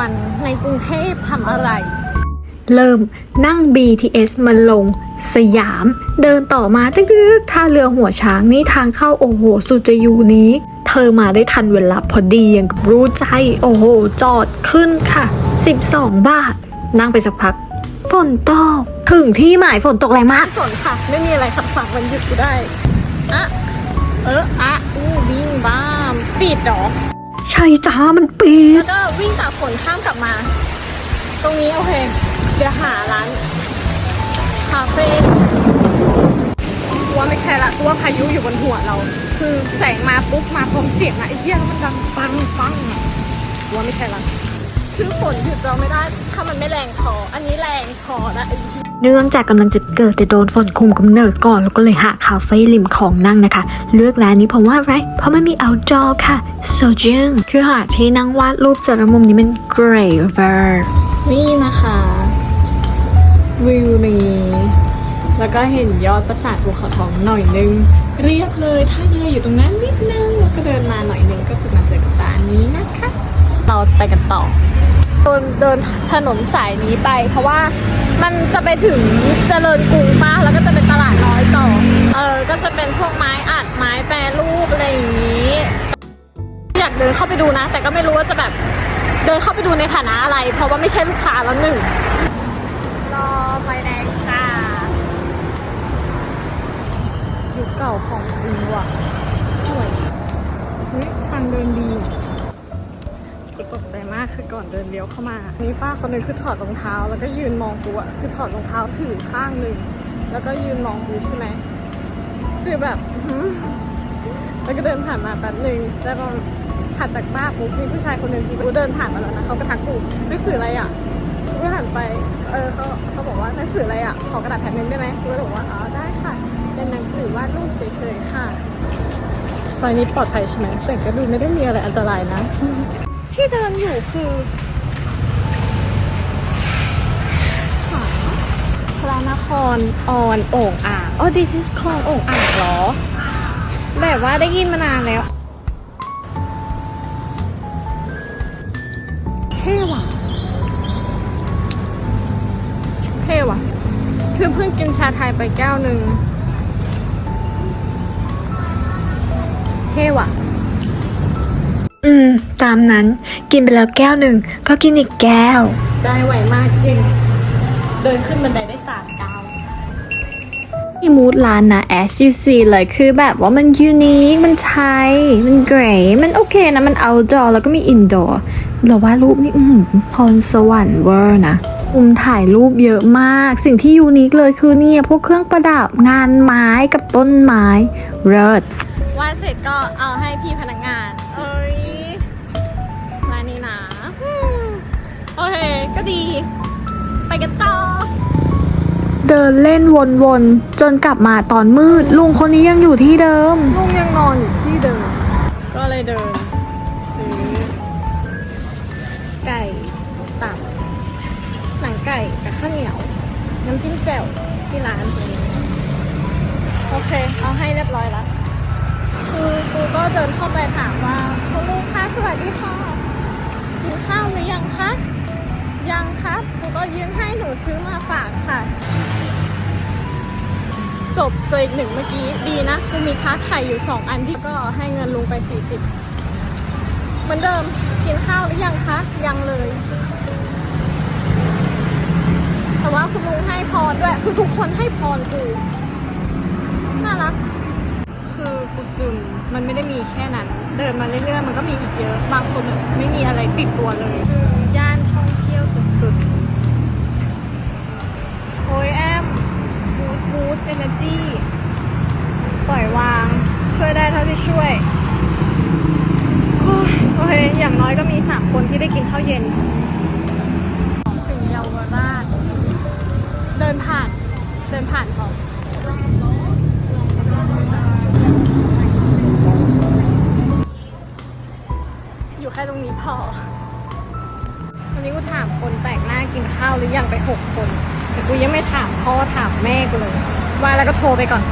วันในกรุงเทพทำอะไร เริ่มนั่ง BTS มาลงสยาม เดินต่อมาตึ๊กๆท่าเรือหัวช้างนี่ทางเข้าโอ้โห สุดจะยูนี้ เธอมาได้ทันเวลาพอดีอย่างกับรู้ใจ โอ้โห จอดขึ้นค่ะ 12 บาท นั่งไปสักพัก ฝนตก ถึงที่หมายฝนตกแรงมากไม่สนค่ะ ไม่มีอะไรขัดขวางวันหยุดกูได้อะเอออะอู้วิ่งบ้ามปิดดอก ใช่จ้ามันปีดแล้วก็วิ่งจากฝนข้ามกลับมา ตรงนี้โอเค เดี๋ยวหาร้านคาเฟ่ว่าไม่ใช่ละกูว่าพายุอยู่บนหัวเรา คือแสงมาปุ๊บมาพร้อมเสียงอะไอ้เหี้ยแล้วมันดังปังปังอะว่าไม่ใช่ละคือฝนหยุดเราไม่ได้ ถ้ามันไม่แรงพออันนี้แรงพอนะไอ้ เนื่องจากกำลังจะเกิดแต่โดนฝนคุมกำเนิดก่อน แล้วก็เลยหาคาเฟ่ริมของนั่งนะคะ เลือกร้านนี้เพราะว่าอะไร เพราะมันมี outdoor ค่ะ so จึงคือหาที่นั่งวาดรูปจากมุมนี้มัน great ver นี่นะคะวิวนี้แล้วก็เห็นยอดปราสาทภูเขาทองหน่อยนึง เรียบเลยถ้าเรืออยู่ตรงนั้นนิดนึงแล้วก็เดินมาหน่อยนึงก็จะมาเจอกับร้านนี้นะคะ เราจะไปกันต่อ เดินเดินถนนสายนี้ไป เพราะว่ามันจะไปถึงเจริญกรุงป้าแล้วก็จะเป็นตลาดน้อยต่อ เออ ก็จะเป็นพวกไม้อัดไม้แปรรูปอะไรอย่างนี้ อยากเดินเข้าไปดูนะ แต่ก็ไม่รู้ว่าจะแบบเดินเข้าไปดูในฐานะอะไร เพราะว่าไม่ใช่ลูกค้าแล้วหนึ่งรอไฟแดงจ้ายุคเก่าของจริงว่ะสวยเฮ้ยทางเดินดีกู ตกใจมากคือก่อนเดินเลี้ยวเข้ามา นี่ป้าคนนึงคือถอดรองเท้า แล้วก็ยืนมองกูอะคือถอดรองเท้าถือข้างหนึ่งแล้วก็ยืนมองกูใช่ไหมคือแบบแล้วก็เดินผ่านมาแป๊บหนึ่งแล้วก็ถัดจากป้าปุ๊บมีผู้ชายคนหนึ่งกูเดินผ่านมาแล้วนะเขาก็ทักกูหนังสืออะไรอะกูหันไป เออเขาเขาบอกว่าหนังสืออะไรอะขอกระดาษแผ่นหนึงได้ไหมกูก็เลยบอกว่าอ๋อได้ค่ะ เป็นหนังสือวาดรูปเฉยๆค่ะซอยนี้ปลอดภัยใช่ไหมแต่ก็ดูไม่ได้มีอะไรอันตรายนะ ที่เดินอยู่คือพระนครออนโอ่งอ่างอ๋อ this is คลองโอ่งอ่างเหรอ แบบว่าได้ยินมานานแล้วเท่ว่ะเท่ว่ะ คือเพิ่งกินชาไทยไปแก้วหนึ่งเท่ว่ะ อืม ตามนั้น กินไปแล้วแก้วหนึ่ง ก็กินอีกแก้ว ได้ไวมากจริง เดินขึ้นบันไดได้สามก้าวมีมูดร้านนะ as you see เลยคือแบบว่ามันยูนิค มันไทย มันเกรมันโอเคนะ มัน outdoor แล้วก็มี indoor เราว่ารูปนี่อืมพรสวรรค์เวอร์นะมุมถ่ายรูปเยอะมาก สิ่งที่ยูนิคเลยคือเนี่ยพวกเครื่องประดับงานไม้กับต้นไม้เริศวาดเสร็จก็เอาให้พี่พนักงาน ก็ดี ไปกันต่อ เดินเล่นวนๆ จนกลับมาตอนมืด ลุงคนนี้ยังอยู่ที่เดิม ลุงยังนอนอยู่ที่เดิม ก็เลยเดิน ซื้อ ไก่ตับหนังไก่กับข้าวเหนียว น้ำจิ้มแจ่วที่ร้านตรงนี้โอเค เอาให้เรียบร้อยแล้วคือกูก็เดินเข้าไปถามว่าคุณลุงคะสวัสดีค่ะกินข้าวหรือยังคะ ยังครับกูก็ยืนให้หนูซื้อมาฝากค่ะ จบเจออีกหนึ่งเมื่อกี้ดีนะกูมีท้าไข่อยู่2อันที่ก็ให้เงินลุงไป40เหมือนเดิมกินข้าวหรือยังคะ ยังเลย แต่ว่าคุณลุงให้พรด้วยคือทุกคนให้พรกูน่ารักคือกูซึมมันไม่ได้มีแค่นั้น เดินมาเรื่อยๆ มันก็มีอีกเยอะ บางคนไม่มีอะไรติดตัวเลยคือย่าน ท่องเที่ยวสุดๆ โอ้ยแอมบูทบูทเอเนจีปล่อยวาง ช่วยได้เท่าที่ช่วยโอ้ยอเคอย่างน้อยก็มี 3 คนที่ได้กินข้าวเย็น ถึงเยาวราช เดินผ่าน เดินผ่านเขาอยู่แค่ตรงนี้พอ ถามคนแปลกหน้ากินข้าวหรือยังไปหกคน แต่กูยังไม่ถามพ่อถามแม่กูเลย ว่าแล้วก็โทรไปก่อน